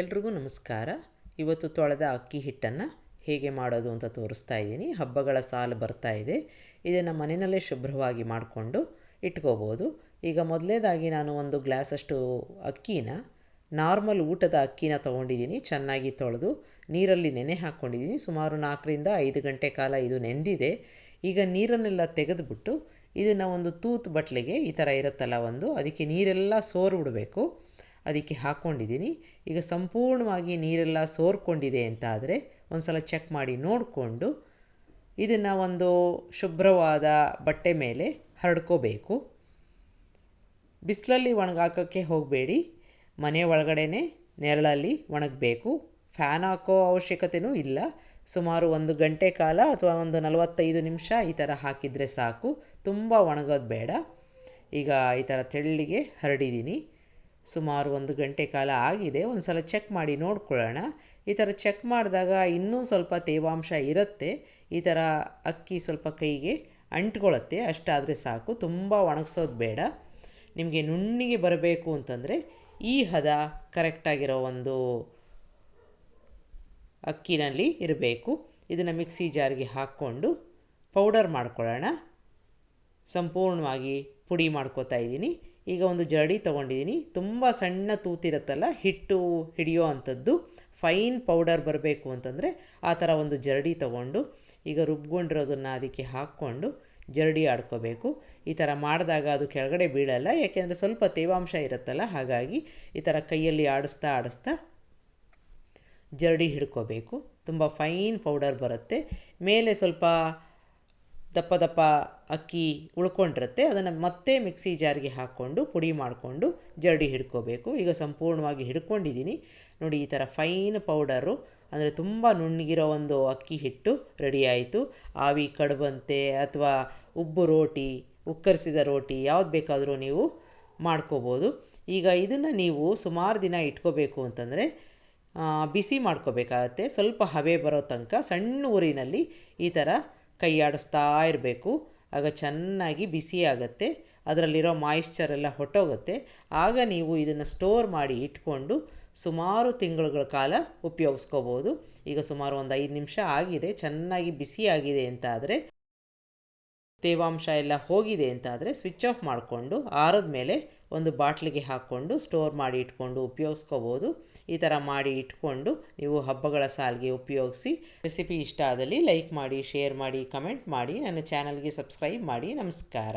ಎಲ್ರಿಗೂ ನಮಸ್ಕಾರ. ಇವತ್ತು ತೊಳೆದ ಅಕ್ಕಿ ಹಿಟ್ಟನ್ನು ಹೇಗೆ ಮಾಡೋದು ಅಂತ ತೋರಿಸ್ತಾ ಇದ್ದೀನಿ. ಹಬ್ಬಗಳ ಸಾಲು ಬರ್ತಾ ಇದೆ. ಇದನ್ನು ಮನೆಯಲ್ಲೇ ಶುಭ್ರವಾಗಿ ಮಾಡಿಕೊಂಡು ಇಟ್ಕೋಬೋದು. ಈಗ ಮೊದಲನೇದಾಗಿ ನಾನು ಒಂದು ಗ್ಲಾಸಷ್ಟು ಅಕ್ಕಿನ, ನಾರ್ಮಲ್ ಊಟದ ಅಕ್ಕಿನ ತೊಗೊಂಡಿದ್ದೀನಿ. ಚೆನ್ನಾಗಿ ತೊಳೆದು ನೀರಲ್ಲಿ ನೆನೆ ಹಾಕ್ಕೊಂಡಿದ್ದೀನಿ ಸುಮಾರು ನಾಲ್ಕರಿಂದ ಐದು ಗಂಟೆ ಕಾಲ ಇದು ನೆಂದಿದೆ. ಈಗ ನೀರನ್ನೆಲ್ಲ ತೆಗೆದುಬಿಟ್ಟು ಇದನ್ನು ಒಂದು ತೂತು ಬಟ್ಲಿಗೆ ಈ ಥರ ಇರುತ್ತಲ್ಲ ಒಂದು, ಅದಕ್ಕೆ ನೀರೆಲ್ಲ ಸೋರು ಬಿಡಬೇಕು ಅದಕ್ಕೆ ಹಾಕ್ಕೊಂಡಿದ್ದೀನಿ. ಈಗ ಸಂಪೂರ್ಣವಾಗಿ ನೀರೆಲ್ಲ ಸೋರ್ಕೊಂಡಿದೆ ಅಂತ ಆದರೆ ಒಂದು ಸಲ ಚೆಕ್ ಮಾಡಿ ನೋಡಿಕೊಂಡು ಇದನ್ನು ಒಂದು ಶುಭ್ರವಾದ ಬಟ್ಟೆ ಮೇಲೆ ಹರಡ್ಕೋಬೇಕು. ಬಿಸಿಲಲ್ಲಿ ಒಣಗಾಕೋಕ್ಕೆ ಹೋಗಬೇಡಿ. ಮನೆ ಒಳಗಡೆನೇ ನೆರಳಲ್ಲಿ ಒಣಗಬೇಕು. ಫ್ಯಾನ್ ಹಾಕೋ ಅವಶ್ಯಕತೆಯೂ ಇಲ್ಲ. ಸುಮಾರು ಒಂದು ಗಂಟೆ ಕಾಲ ಅಥವಾ ಒಂದು ನಲವತ್ತೈದು ನಿಮಿಷ ಈ ಥರ ಹಾಕಿದರೆ ಸಾಕು. ತುಂಬ ಒಣಗೋದು ಬೇಡ. ಈಗ ಈ ಥರ ತೆಳ್ಳಿಗೆ ಹರಡಿದ್ದೀನಿ ಸುಮಾರು ಒಂದು ಗಂಟೆ ಕಾಲ ಆಗಿದೆ ಒಂದು ಸಲ ಚೆಕ್ ಮಾಡಿ ನೋಡ್ಕೊಳ್ಳೋಣ. ಈ ಥರ ಚೆಕ್ ಮಾಡಿದಾಗ ಇನ್ನೂ ಸ್ವಲ್ಪ ತೇವಾಂಶ ಇರುತ್ತೆ. ಈ ಥರ ಅಕ್ಕಿ ಸ್ವಲ್ಪ ಕೈಗೆ ಅಂಟ್ಕೊಳ್ಳುತ್ತೆ, ಅಷ್ಟಾದರೆ ಸಾಕು. ತುಂಬ ಒಣಗಿಸೋದು ಬೇಡ. ನಿಮಗೆ ನುಣ್ಣಿಗೆ ಬರಬೇಕು ಅಂತಂದರೆ ಈ ಹದ ಕರೆಕ್ಟಾಗಿರೋ ಒಂದು ಅಕ್ಕಿನಲ್ಲಿ ಇರಬೇಕು. ಇದನ್ನು ಮಿಕ್ಸಿ ಜಾರಿಗೆ ಹಾಕ್ಕೊಂಡು ಪೌಡರ್ ಮಾಡ್ಕೊಳ್ಳೋಣ. ಸಂಪೂರ್ಣವಾಗಿ ಪುಡಿ ಮಾಡ್ಕೋತಾ ಇದ್ದೀನಿ. ಈಗ ಒಂದು ಜರಡಿ ತೊಗೊಂಡಿದ್ದೀನಿ ತುಂಬ ಸಣ್ಣ ತೂತಿರುತ್ತಲ್ಲ, ಹಿಟ್ಟು ಹಿಡಿಯೋ ಅಂಥದ್ದು. ಫೈನ್ ಪೌಡರ್ ಬರಬೇಕು ಅಂತಂದರೆ ಆ ಥರ ಒಂದು ಜರಡಿ ತೊಗೊಂಡು, ಈಗ ರುಬ್ಕೊಂಡಿರೋದನ್ನು ಅದಕ್ಕೆ ಹಾಕ್ಕೊಂಡು ಜರಡಿ ಆಡ್ಕೋಬೇಕು. ಈ ಥರ ಮಾಡಿದಾಗ ಅದು ಕೆಳಗಡೆ ಬೀಳಲ್ಲ, ಯಾಕೆಂದರೆ ಸ್ವಲ್ಪ ತೇವಾಂಶ ಇರುತ್ತಲ್ಲ, ಹಾಗಾಗಿ ಈ ಥರ ಕೈಯಲ್ಲಿ ಆಡಿಸ್ತಾ ಆಡಿಸ್ತಾ ಜರಡಿ ಹಿಡ್ಕೋಬೇಕು. ತುಂಬ ಫೈನ್ ಪೌಡರ್ ಬರುತ್ತೆ. ಮೇಲೆ ಸ್ವಲ್ಪ ದಪ್ಪ ದಪ್ಪ ಅಕ್ಕಿ ಉಳ್ಕೊಂಡಿರುತ್ತೆ. ಅದನ್ನು ಮತ್ತೆ ಮಿಕ್ಸಿ ಜಾರಿಗೆ ಹಾಕ್ಕೊಂಡು, ಪುಡಿ ಮಾಡಿಕೊಂಡು ಜರಡಿ ಹಿಡ್ಕೋಬೇಕು. ಈಗ ಸಂಪೂರ್ಣವಾಗಿ ಹಿಡ್ಕೊಂಡಿದ್ದೀನಿ ನೋಡಿ, ಈ ಥರ ಫೈನ್ ಪೌಡರು, ಅಂದರೆ ತುಂಬ ನುಣ್ಣಗಿರೋ ಒಂದು ಅಕ್ಕಿ ಹಿಟ್ಟು ರೆಡಿ ಆಯಿತು. ಆವಿ, ಕಡುಬಂತೆ ಅಥವಾ ಉಬ್ಬು ರೋಟಿ, ಉಕ್ಕರಿಸಿದ ರೋಟಿ ಯಾವ್ದು ಬೇಕಾದರೂ ನೀವು ಮಾಡ್ಕೋಬೋದು. ಈಗ ಇದನ್ನು ನೀವು ಸುಮಾರು ದಿನ ಇಟ್ಕೋಬೇಕು ಅಂತಂದರೆ ಬಿಸಿ ಮಾಡ್ಕೋಬೇಕಾಗತ್ತೆ. ಸ್ವಲ್ಪ ಹಬೆ ಬರೋ ತನಕ ಸಣ್ಣ ಊರಿನಲ್ಲಿ ಈ ಥರ ಕೈ ಆಡಿಸ್ತಾ ಇರಬೇಕು. ಆಗ ಚೆನ್ನಾಗಿ ಬಿಸಿ ಆಗುತ್ತೆ. ಅದರಲ್ಲಿರೋ ಮಾಯಿಶ್ಚರ್ ಎಲ್ಲ ಹೊಟ್ಟೋಗುತ್ತೆ. ಆಗ ನೀವು ಇದನ್ನು ಸ್ಟೋರ್ ಮಾಡಿ ಇಟ್ಕೊಂಡು ಸುಮಾರು ತಿಂಗಳುಗಳ ಕಾಲ ಉಪಯೋಗಿಸ್ಕೋಬೋದು. ಈಗ ಸುಮಾರು ಒಂದು ಐದು ನಿಮಿಷ ಆಗಿದೆ. ಚೆನ್ನಾಗಿ ಬಿಸಿ ಆಗಿದೆ ಅಂತ ಆದರೆ ತೇವಾಂಶ ಎಲ್ಲ ಹೋಗಿದೆ ಅಂತ ಆದರೆ ಸ್ವಿಚ್ ಆಫ್ ಮಾಡಿಕೊಂಡು ಆರದ ಮೇಲೆ ಒಂದು ಬಾಟ್ಲಿಗೆ ಹಾಕ್ಕೊಂಡು ಸ್ಟೋರ್ ಮಾಡಿ ಇಟ್ಕೊಂಡು ಉಪಯೋಗಿಸ್ಕೋಬೋದು. ಈ ಥರ ಮಾಡಿ ಇಟ್ಕೊಂಡು ನೀವು ಹಬ್ಬಗಳ ಸಾಲಿಗೆ ಉಪಯೋಗಿಸಿ ರೆಸಿಪಿ ಇಷ್ಟ ಆದಲ್ಲಿ ಲೈಕ್ ಮಾಡಿ ಶೇರ್ ಮಾಡಿ ಕಮೆಂಟ್ ಮಾಡಿ, ನನ್ನ ಚಾನಲ್ಗೆ ಸಬ್ಸ್ಕ್ರೈಬ್ ಮಾಡಿ. ನಮಸ್ಕಾರ.